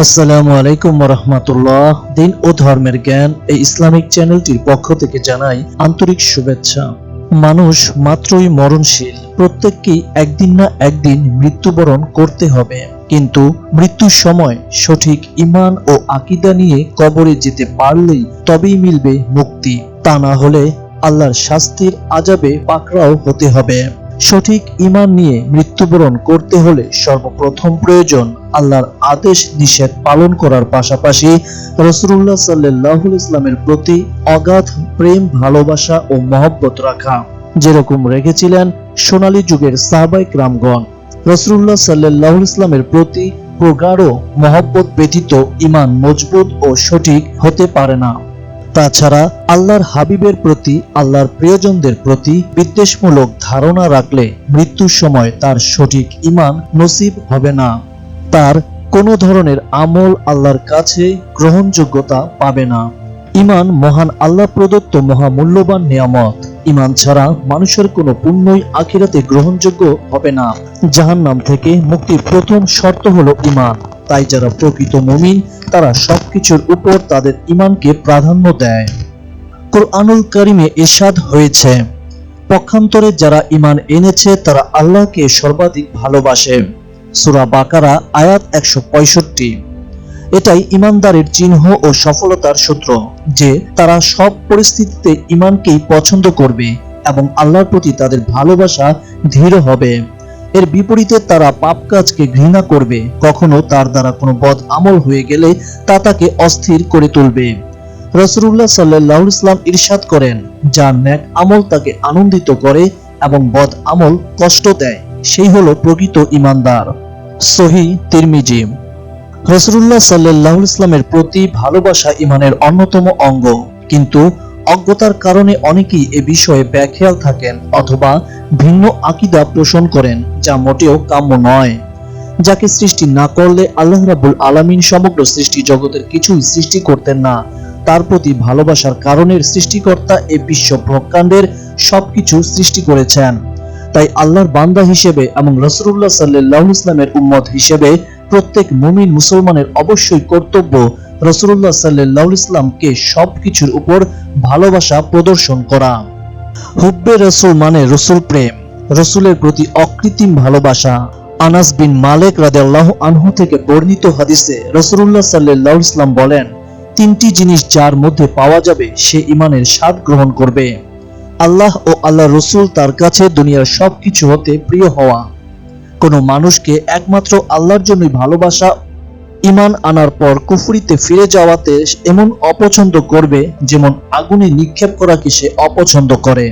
আসসালামু আলাইকুম রহমতুল্লাহ দিন ও ধর্মের জ্ঞান এই ইসলামিক চ্যানেলটির পক্ষ থেকে জানাই আন্তরিক শুভেচ্ছা। মানুষ মাত্রই মরণশীল। প্রত্যেককেই একদিন না একদিন মৃত্যুবরণ করতে হবে। কিন্তু মৃত্যুর সময় সঠিক ইমান ও আকিদা নিয়ে কবরে যেতে পারলেই তবেই মিলবে মুক্তি। তা না হলে আল্লাহর শাস্তির আজাবে পাকড়াও হতে হবে। সঠিক ইমান নিয়ে মৃত্যুবরণ করতে হলে সর্বপ্রথম প্রয়োজন আল্লাহর আদেশ নিষেধ পালন করার পাশাপাশি রসুল্লাহ সাল্লাহ ইসলামের প্রতি অগাধ প্রেম, ভালোবাসা ও মহব্বত রাখা। যেরকম রেখেছিলেন সোনালী যুগের সাহবাইক রামগণ রসুল্লাহ সাল্লাহ ইসলামের প্রতি প্রগাঢ় মহব্বত ব্যতীত ইমান মজবুত ও সঠিক হতে পারে না। তাছাড়া আল্লাহর হাবিবের প্রতি, আল্লাহর প্রিয়জনদের প্রতি বিদ্বেষমূলক ধারণা রাখলে মৃত্যুর সময় তার সঠিক ইমান নসিব হবে না। তার কোনো ধরনের আমল আল্লাহর কাছে গ্রহণযোগ্যতা পাবে না। ইমান মহান আল্লাহ প্রদত্ত মহামূল্যবান নিয়ামত। ইমান ছাড়া মানুষের কোনো পুণ্যই আখিরাতে গ্রহণযোগ্য হবে না। জাহান্নাম থেকে মুক্তির প্রথম শর্ত হলো ইমান তাই যারা প্রকৃত মুমিন, তারা সবকিছুর উপর তাদের ইমানকে প্রাধান্য দেয়। কোরআনুল কারিমে এরশাদ হয়েছে, পক্ষান্তরে যারা ইমান এনেছে, তারা আল্লাহকে সর্বাধিক ভালোবাসে। সূরা বাকারা, আয়াত একশো পঁয়ষট্টি। এটাই ইমানদারের চিহ্ন ও সফলতার সূত্র, যে তারা সব পরিস্থিতিতে ইমানকেই পছন্দ করবে এবং আল্লাহর প্রতি তাদের ভালোবাসা ধীর হবে। এর বিপরীতে তারা পাপ কাজকে ঘৃণা করবে। কখনো তার দ্বারা কোনো বদ আমল হয়ে গেলে তা তাকে অস্থির করে তুলবে। রসুল্লাহ সাল্লাহ ইসলাম ইরশাদ করেন, যার ন্যাক আমল তাকে আনন্দিত করে এবং বদ আমল কষ্ট দেয়। সেই হলো প্রকৃত ইমানদার। সহি তিরমিজি। রসুল্লাহ সাল্লাহ ইসলামের প্রতি ভালোবাসা ইমানের অন্যতম অঙ্গ। কিন্তু অজ্ঞতার কারণে অনেকেই এ বিষয়ে ব্যাখেয়াল থাকেন অথবা ভিন্ন আকিদা পোষণ করেন, যা মোটেও কাম্য নয়। যাকে সৃষ্টি না করলে আল্লাহ রাবুল আলামিন সমগ্র সৃষ্টি জগতের কিছুই সৃষ্টি করতেন না। তার প্রতি ভালোবাসার কারণের সৃষ্টিকর্তা এ বিশ্ব ব্রহ্মাণ্ডের সবকিছু সৃষ্টি করেছেন। তাই আল্লাহর বান্দা হিসেবে এবং রসুল্লাহ সাল্লাহ ইসলামের উম্মত হিসেবে প্রত্যেক মুমিন মুসলমানের অবশ্যই কর্তব্য রসুল্লাহ সাল্লাহ ইসলামকে সবকিছুর উপর ভালোবাসা প্রদর্শন করা। হুব্বে রসুল মানে রসুল প্রেম, রসুলের প্রতি অকৃত্রিম ভালোবাসা। আনাস বিন মালেক রাদেল্লাহ আনহু থেকে বর্ণিত হাদিসে রসুল্লাহ সাল্লাহ ইসলাম বলেন, তিনটি জিনিস যার মধ্যে পাওয়া যাবে সে ইমানের স্বাদ গ্রহণ করবে। আল্লাহ ও আল্লাহ রসুল তার কাছে দুনিয়ার সবকিছু হতে প্রিয় হওয়া। কোনো মানুষকে একমাত্র আল্লাহর জন্যই ভালোবাসা ইমান আনার পর কুফরিতে ফিরে যাওয়াতে এমন অপছন্দ করবে যেমন আগুনে নিক্ষেপ করাকে সে অপছন্দ করে।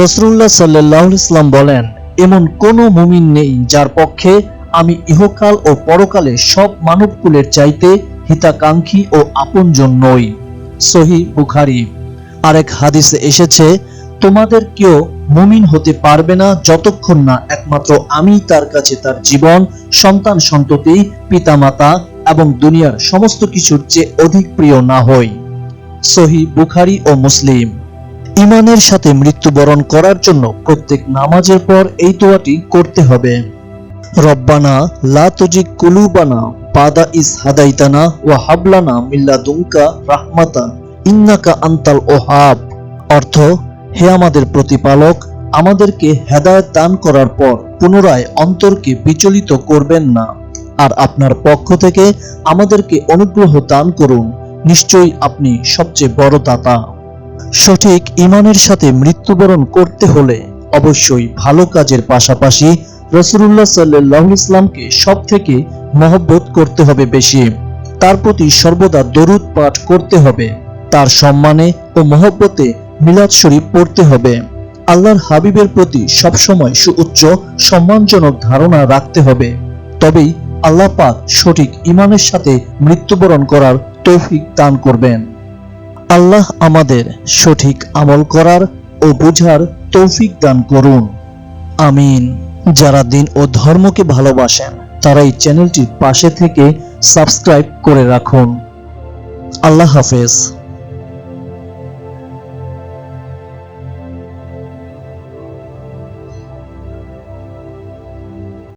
রসরুল্লাহ সাল্লাহ ইসলাম বলেন, এমন কোনো মুমিন নেই যার পক্ষে আমি ইহকাল ও পরকালে সব মানবকুলের চাইতে হিতাকাঙ্ক্ষী ও আপনজন নই। সহি বুখারি। আরেক হাদিসে এসেছে, তোমাদের কেউ মুমিন হতে পারবে না যতক্ষণ না একমাত্র আমি তার কাছে তার জীবন, সন্তান সন্ততি, পিতামাতা এবং দুনিয়ার সমস্ত কিছুর চেয়ে অধিক প্রিয় না হই। সহি বুখারি ও মুসলিম। ইমানের সাথে মৃত্যুবরণ করার জন্য প্রত্যেক নামাজের পর এই দোয়াটি করতে হবে। রব্বানা লা তুজিক কুলুবানা বাদা ইস হাদাইতানা ও হাবলানা মিল্লা দুমকা রাহমাতা ইন্নাকা আন্তাল ওহাব। অর্থ, হে আমাদের প্রতিপালক, আমাদেরকে হেদায়ত দান করার পর পুনরায় অন্তরকে বিচলিত করবেন না। আর আপনার পক্ষ থেকে আমাদেরকে অনুগ্রহ দান করুন। নিশ্চয়ই আপনি সবচেয়ে বড় দাতা। সঠিক ইমানের সাথে মৃত্যুবরণ করতে হলে অবশ্যই ভালো কাজের পাশাপাশি রসুল্লাহ সাল্লাহ ইসলামকে সব থেকে মহব্বত করতে হবে বেশি। তার প্রতি সর্বদা দরুদ পাঠ করতে হবে। তার সম্মানে ও মহব্বতে মিলাদ শরীফ পড়তে হবে। আল্লাহর হাবিবের প্রতি সবসময় সুউচ্চ, সম্মানজনক ধারণা রাখতে হবে। তবেই আল্লাহ পাক সঠিক ইমানের সাথে মৃত্যুবরণ করার তৌফিক দান করবেন। আল্লাহ আমাদের সঠিক আমল করার ও বোঝার তৌফিক দান করুন। আমিন। যারা দিন ও ধর্মকে ভালোবাসেন তারা এই চ্যানেলটির পাশে থেকে সাবস্ক্রাইব করে রাখুন। আল্লাহ হাফেজ।